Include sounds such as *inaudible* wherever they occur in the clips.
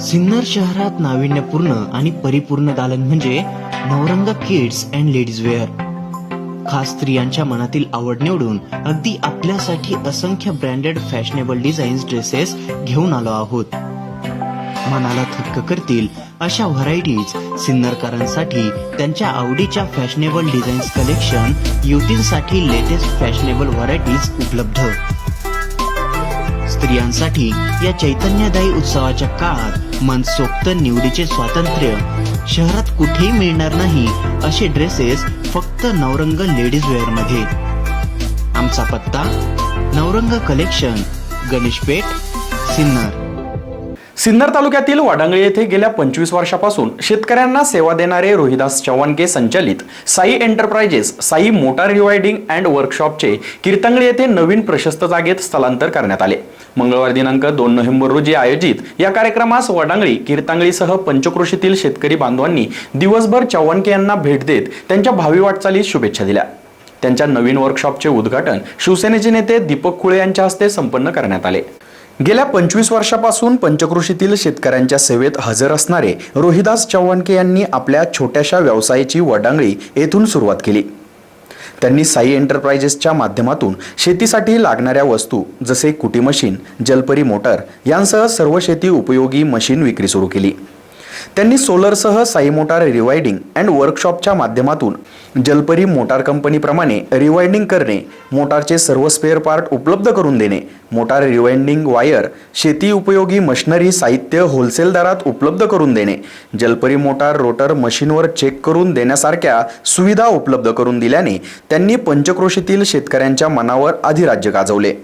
सिन्नर शहरात नाविन्यपूर्ण आणि परिपूर्ण दालन म्हणजे Navrang kids and ladies wear खास स्त्रियांच्या मनातील आवड निवडून अगदी आपल्यासाठी असंख्य ब्रँडेड फॅशनेबल डिझाईन्स ड्रेसेस घेऊन आलो आहोत. मनाला थक्क करतील अशा व्हरायटीज सिन्नरकरांसाठी त्यांच्या आवडीच्या फॅशनेबल डिझाईन्स कलेक्शन युवतींसाठी लेटेस्ट फॅशनेबल व्हरायटीज उपलब्ध. स्त्रियांसाठी या चैतन्यदायी उत्सवाच्या काळात मनसोक्त निवडीचे स्वातंत्र्य. शहरात कुठेही मिळणार नाही असे ड्रेसेस फक्त नवरंग लेडीज वेअरमध्ये. आमचा पत्ता नवरंग कलेक्शन गणेशपेठ सिन्नर. सिन्नर तालुक्यातील वाडांगळी येथे गेल्या पंचवीस वर्षापासून शेतकऱ्यांना सेवा देणारे रोहिदास चव्हाणके संचालित Sai enterprises Sai motor rewinding and वर्कशॉपचे Kirtangali येथे नवीन प्रशस्त जागेत स्थलांतर करण्यात आले. मंगळवार दिनांक दोन नोव्हेंबर रोजी आयोजित या कार्यक्रमास वडांगळी कीर्तांगळीसह पंचक्रोशीतील शेतकरी बांधवांनी दिवसभर चव्हाणके यांना भेट देत त्यांच्या भावी वाटचालीस शुभेच्छा दिल्या. त्यांच्या नवीन वर्कशॉपचे उद्घाटन शिवसेनेचे नेते दीपक कुळे यांच्या हस्ते संपन्न करण्यात आले. गेल्या पंचवीस वर्षापासून पंचकृषीतील शेतकऱ्यांच्या सेवेत हजर असणारे रोहिदास चव्हाणके यांनी आपल्या छोट्याशा व्यवसायाची वडांगळी येथून सुरुवात केली. त्यांनी साई एंटरप्राइजेसच्या माध्यमातून शेतीसाठी लागणाऱ्या वस्तू जसे कुटी मशीन जलपरी मोटर यांसह सर्व शेती उपयोगी मशीन विक्री सुरू केली. त्यांनी सोलरसह साई मोटार रिवायडिंग अँड वर्कशॉपच्या माध्यमातून जलपरी मोटार कंपनीप्रमाणे रिवायडिंग करणे मोटारचे सर्व स्पेअर पार्ट उपलब्ध करून देणे मोटार रिवाइंडिंग वायर शेती उपयोगी मशिनरी साहित्य होलसेल दरात उपलब्ध करून देणे जलपरी मोटार रोटर मशीनवर चेक करून देण्यासारख्या सुविधा उपलब्ध करून दिल्याने त्यांनी पंचक्रोशीतील शेतकऱ्यांच्या मनावर अधिराज्य गाजवले.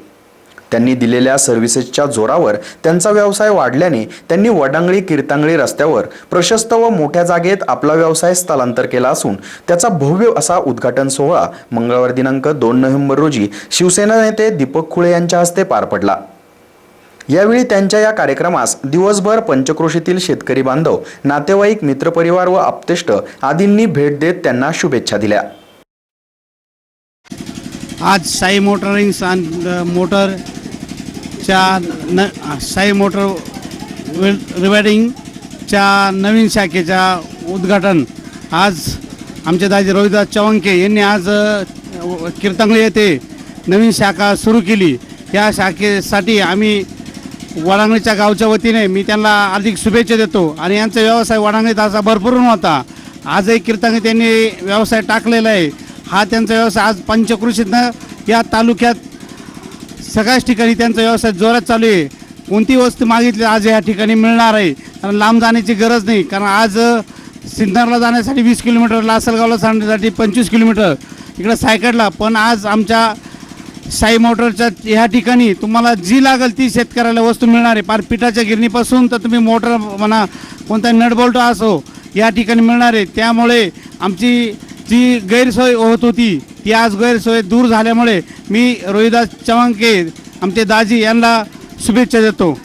त्यांनी दिलेल्या सर्व्हिसेसच्या जोरावर त्यांचा व्यवसाय वाढल्याने त्यांनी वडांगळी कीर्तांगळी रस्त्यावर प्रशस्त व मोठ्या जागेत आपला व्यवसाय स्थलांतर केला असून त्याचा भव्य असा उद्घाटन सोहळा मंगळवार दिनांक दोन नोव्हेंबर रोजी शिवसेना नेते दीपक खुळे यांच्या हस्ते पार पडला. यावेळी त्यांच्या या कार्यक्रमास दिवसभर पंचक्रोशीतील शेतकरी बांधव नातेवाईक मित्रपरिवार व आप्तेष्ट आदींनी भेट देत त्यांना शुभेच्छा दिल्या. आज साई मोटरिंग अँड च्या न साई मोटर वेल रिवायडिंगच्या नवीन शाखेच्या उद्घाटन. आज आमचे दादी रोहिदास चव्हाणके यांनी आज कीर्तंगळे येथे नवीन शाखा सुरू केली. या शाखेसाठी आम्ही वडांगणीच्या गावच्या वतीने मी त्यांना अधिक शुभेच्छा देतो आणि यांचा व्यवसाय वडांगणीत असा भरपूर होता आजही कीर्तंगी त्यांनी व्यवसाय टाकलेला आहे. हा त्यांचा व्यवसाय आज पंचकृषीतनं या तालुक्यात सगळ्याच ठिकाणी त्यांचा व्यवसाय जोरात चालू आहे. कोणती वस्तू मागितली आज या ठिकाणी मिळणार आहे? कारण लांब जाण्याची गरज नाही. कारण आज अ, सिन्नरला जाण्यासाठी वीस किलोमीटर लासलगावला जाण्यासाठी पंचवीस किलोमीटर. इकडं सायकडला पण आज आमच्या साई मोटरच्या ह्या ठिकाणी तुम्हाला जी लागेल ती शेतकऱ्याला वस्तू मिळणार आहे. पार पिठाच्या गिरणीपासून तर तुम्ही मोटर म्हणा कोणता नटबोल्ट असो या ठिकाणी मिळणार आहे. त्यामुळे आमची जी गैरसोय होत होती ती आज गैरसोय दूर झाल्यामुळे मी रोहिदास चव्हाणके आमचे दाजी यांना शुभेच्छा देतो.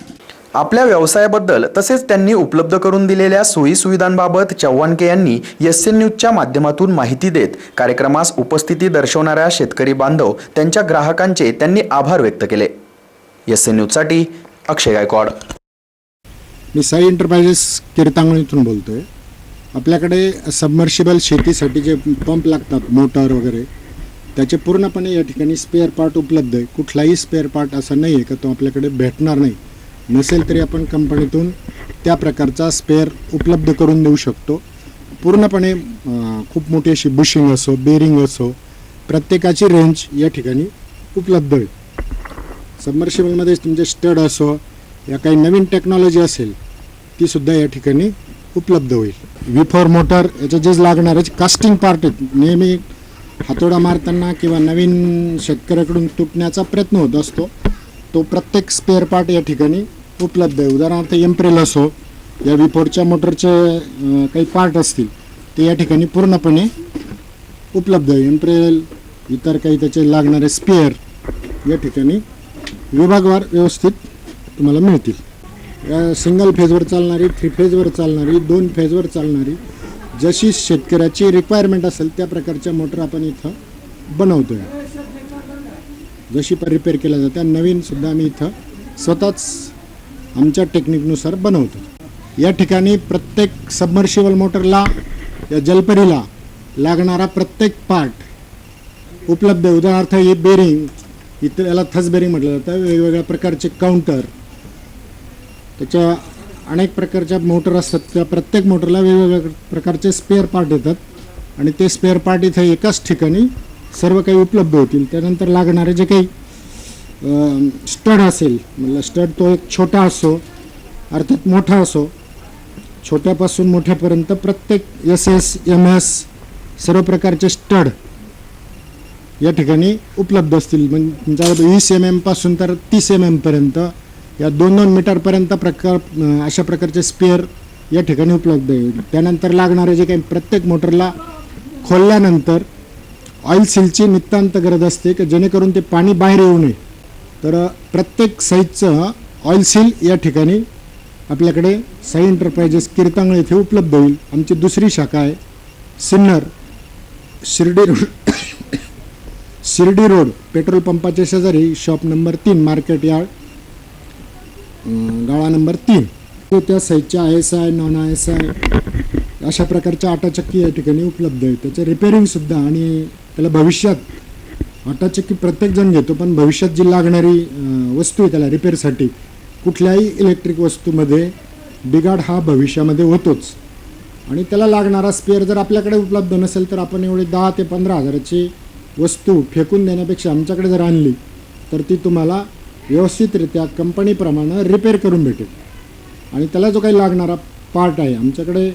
आपल्या व्यवसायाबद्दल तसेच त्यांनी उपलब्ध करून दिलेल्या सोयी सुविधांबाबत चव्हाणके यांनी एस एन न्यूजच्या माध्यमातून माहिती देत कार्यक्रमास उपस्थिती दर्शवणाऱ्या शेतकरी बांधव त्यांच्या ग्राहकांचे त्यांनी आभार व्यक्त केले. एस एन न्यूजसाठी अक्षय गायकवाड. मी साई एंटरप्राइजेस कीर्तांगणीतून बोलतो आहे आपल्याकडे सबमर्शिबल शेतीसाठी जे पंप लागतात मोटर वगैरे त्याचे पूर्णपणे या ठिकाणी स्पेअर पार्ट उपलब्ध आहे. कुठलाही स्पेअर पार्ट असा नाही आहे का तो आपल्याकडे भेटणार नाही. नसेल तरी आपण कंपनीतून त्या प्रकारचा स्पेअर उपलब्ध करून देऊ शकतो. पूर्णपणे खूप मोठी अशी बुशिंग असो बेरिंग असो प्रत्येकाची रेंज या ठिकाणी उपलब्ध आहे. सबमर्शिबलमध्ये तुमचे स्टड असो या काही नवीन टेक्नॉलॉजी असेल तीसुद्धा या ठिकाणी उपलब्ध होईल. व्ही फॉर मोटर याचे जे लागणारे कास्टिंग पार्ट आहेत नेहमी हातोडा मारताना किंवा नवीन शेतकऱ्याकडून तुटण्याचा प्रयत्न होत असतो. तो प्रत्येक स्पेअर पार्ट या ठिकाणी उपलब्ध आहे. उदाहरणार्थ एम्प्रेल असो या विफोरच्या फोरच्या मोटरचे काही पार्ट असतील ते या ठिकाणी पूर्णपणे उपलब्ध आहे. एम्प्रेल इतर काही त्याचे लागणारे स्पेअर या ठिकाणी विभागवार व्यवस्थित तुम्हाला मिळतील. सिंगल फेजवर चालणारी थ्री फेजवर चालणारी दोन फेजवर चालणारी जशी शेतकऱ्याची रिक्वायरमेंट असेल त्या प्रकारच्या मोटर आपण इथं बनवतो आहे जशी पण रिपेअर केल्या जात्या नवीनसुद्धा आम्ही इथं स्वतःच आमच्या टेक्निकनुसार बनवतो या ठिकाणी प्रत्येक सबमर्शिबल मोटरला या जलपरीला लागणारा प्रत्येक पार्ट उपलब्ध आहे. उदाहरणार्थ हे बेरिंग इथं याला थस बेरिंग म्हटलं जातं. वेगवेगळ्या प्रकारचे काउंटर त्याच्या अनेक प्रकारच्या मोटर असतात. त्या प्रत्येक मोटरला वेगवेगळ्या प्रकारचे स्पेअर पार्ट येतात. आणि ते स्पेअर पार्ट इथं एकाच ठिकाणी सर्व काही उपलब्ध होतील. त्यानंतर लागणारे जे काही स्टड असेल म्हटलं स्टड तो एक छोटा असो अर्थात मोठा असो छोट्यापासून मोठ्यापर्यंत प्रत्येक एस एस एम एस सर्व प्रकारचे स्टड या ठिकाणी उपलब्ध असतील. म्हणजे वीस एम एमपासून तर तीस एम एमपर्यंत या दोन दोन मीटरपर्यंत प्रकार अशा प्रकारचे स्पेअर या ठिकाणी उपलब्ध आहे. त्यानंतर लागणारे जे काही प्रत्येक मोटरला खोलल्यानंतर ऑइल सीलची नितांत गरज असते की जेणेकरून ते पाणी बाहेर येऊ नये. तर प्रत्येक साईजचं ऑइल सील या ठिकाणी आपल्याकडे साई एंटरप्राइजेस कीर्तांगळ येथे उपलब्ध होईल. आमची दुसरी शाखा आहे Sinnar Shirdi road. *coughs* Shirdi road petrol पंपाच्या शेजारी शॉप नंबर तीन मार्केट यार्ड. गाळा नंबर तीन. तो त्या साईजच्या I S I non I S I अशा प्रकारच्या आटाचक्की या ठिकाणी उपलब्ध आहे त्याचं रिपेरिंगसुद्धा आणि त्याला भविष्यात आटाचक्की प्रत्येकजण घेतो पण भविष्यात जी लागणारी वस्तू आहे त्याला रिपेअरसाठी कुठल्याही इलेक्ट्रिक वस्तूमध्ये बिघाड हा भविष्यामध्ये होतोच. आणि त्याला लागणारा स्पेअर जर आपल्याकडे उपलब्ध नसेल तर आपण एवढे दहा ते पंधरा हजाराची वस्तू फेकून देण्यापेक्षा आमच्याकडे जर आणली तर ती तुम्हाला व्यवस्थितरित्या कंपनीप्रमाणे रिपेअर करून भेटेल. आणि त्याला जो काही लागणारा पार्ट आहे आमच्याकडे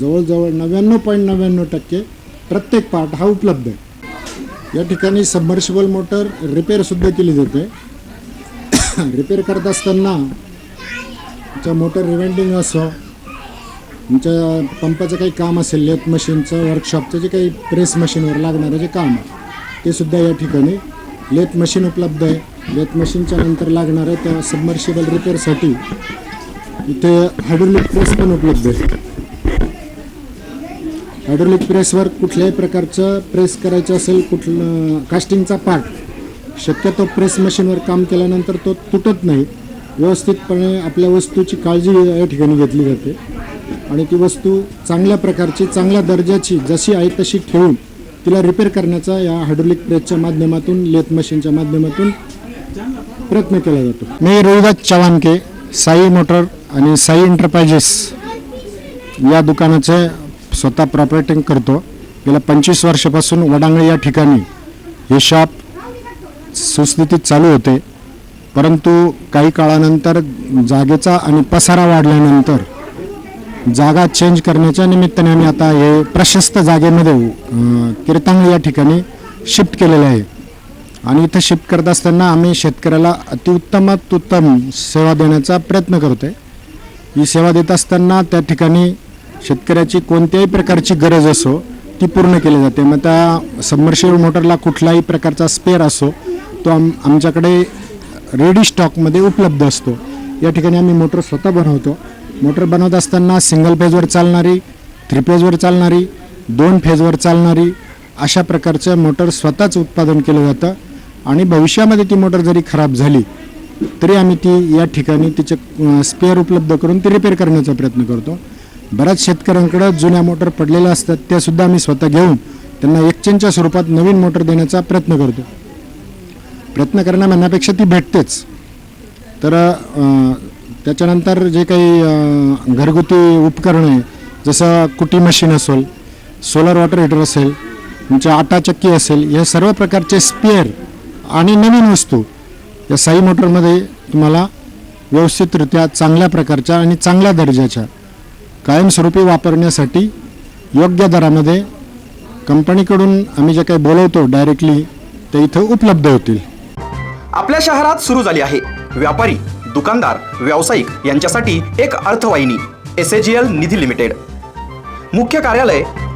जवळजवळ नव्याण्णव पॉईंट नव्याण्णव टक्के प्रत्येक पार्ट हा उपलब्ध आहे. या ठिकाणी सबमर्शिबल मोटर रिपेअरसुद्धा केली जाते. *coughs* रिपेअर करत असताना तुमच्या मोटर रिवेंडिंग असो तुमच्या पंपाचं काही काम असेल लेथ मशीनचं वर्कशॉपचं जे काही प्रेस मशीनवर लागणारं जे काम आहे ते सुद्धा या ठिकाणी लेथ मशीन उपलब्ध आहे. लेथ मशीनच्या नंतर लागणारं त्या सबमर्शिबल रिपेअरसाठी इथे हायड्रोलिक प्रेस पण उपलब्ध आहे. हायड्रोलिक प्रेसवर कुठल्याही प्रकारचं प्रेस करायचं असेल कुठलं कास्टिंगचा पार्ट शक्यतो प्रेस मशीनवर काम केल्यानंतर तो तुटत नाही. व्यवस्थितपणे आपल्या वस्तूची काळजी या ठिकाणी घेतली जाते. आणि ती वस्तू चांगल्या प्रकारची चांगल्या दर्जाची जशी आहे तशी ठेवून तिला रिपेअर करण्याचा या हायड्रोलिक प्रेसच्या माध्यमातून लेथ मशीनच्या माध्यमातून प्रयत्न केला जातो. मी रोहिदास चव्हाणके साई मोटर आणि साई एंटरप्राइजेस या दुकानाचे स्वतः प्रॉपरेटिंग करतो. गेल्या पंचवीस वर्षापासून वडांगळे या ठिकाणी हे शॉप सुस्थितीत चालू होते. परंतु काही काळानंतर जागेचा आणि पसारा वाढल्यानंतर जागा चेंज करण्याच्या निमित्ताने आम्ही आता हे प्रशस्त जागेमध्ये अं, कीर्तांगळ या ठिकाणी शिफ्ट केलेलं आहे. आणि इथं शिफ्ट करत असताना आम्ही शेतकऱ्याला अतिउत्तमात उत्तम सेवा देण्याचा प्रयत्न करतो आहे ही सेवा देत असताना त्या ठिकाणी शेतकऱ्याची कोणत्याही प्रकारची गरज असो ती पूर्ण केली जाते. मग त्या सबमर्शिबल मोटरला कुठलाही प्रकारचा स्पेअर असो तो आम आमच्याकडे रेडी स्टॉकमध्ये उपलब्ध असतो. या ठिकाणी आम्ही मोटर स्वतः बनवतो. मोटर बनवत असताना सिंगल फेजवर चालणारी थ्री फेजवर चालणारी दोन फेजवर चालणारी अशा प्रकारचं मोटर स्वतःच उत्पादन केलं जातं. आणि भविष्यामध्ये ती मोटर जरी खराब झाली तरी आम्ही ती या ठिकाणी तिचे स्पेअर उपलब्ध करून ती रिपेअर करण्याचा प्रयत्न करतो. बऱ्याच शेतकऱ्यांकडं जुन्या मोटर पडलेल्या असतात त्यासुद्धा आम्ही स्वतः घेऊन त्यांना एक्सचेंजच्या स्वरूपात नवीन मोटर देण्याचा प्रयत्न करतो. प्रयत्न करणं म्हणण्यापेक्षा ती भेटतेच. तर त्याच्यानंतर जे काही घरगुती उपकरणं आहे जसं कुटी मशीन असेल सोलर वॉटर हीटर असेल तुमच्या आटा चक्की असेल या सर्व प्रकारचे स्पेअर आणि नवीन वस्तू या साई मोटरमध्ये तुम्हाला व्यवस्थितरित्या चांगल्या प्रकारच्या आणि चांगल्या दर्जाच्या कायमस्वरूपी वापरण्यासाठी योग्य दरामध्ये कंपनीकडून आम्ही जे काही बोलवतो डायरेक्टली ते इथं उपलब्ध होतील. आपल्या शहरात सुरू झाली आहे. व्यापारी दुकानदार व्यावसायिक यांच्यासाठी एक अर्थवाहिनी S AGL L Nidhi limited. मुख्य कार्यालय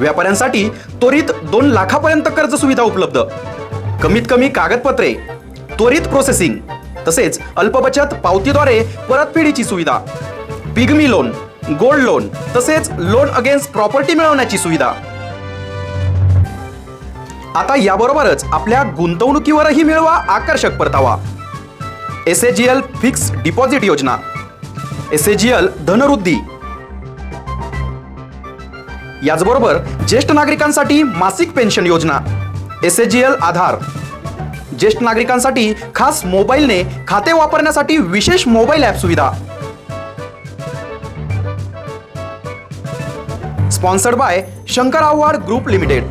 व्यापाऱ्यांसाठी त्वरित दोन लाखापर्यंत कर्ज सुविधा उपलब्ध. कमीत कमी कागदपत्रे त्वरित प्रोसेसिंग तसेच अल्पबचत पावतीद्वारे परतफेडीची सुविधा. पिगमी लोन गोल्ड लोन तसेच लोन अगेन्स्ट प्रॉपर्टी मिळवण्याची सुविधा. आता याबरोबरच आपल्या गुंतवणुकीवरही मिळवा आकर्षक परतावा. S A G L fix deposit योजना. S A G L Dhanvruddhi याचबरोबर ज्येष्ठ नागरिकांसाठी मासिक पेन्शन योजना S H G L Aadhaar. ज्येष्ठ नागरिकांसाठी खास मोबाईलने खाते वापरण्यासाठी विशेष मोबाईल ॲप सुविधा. Sponsored by Shankar Avhad group limited.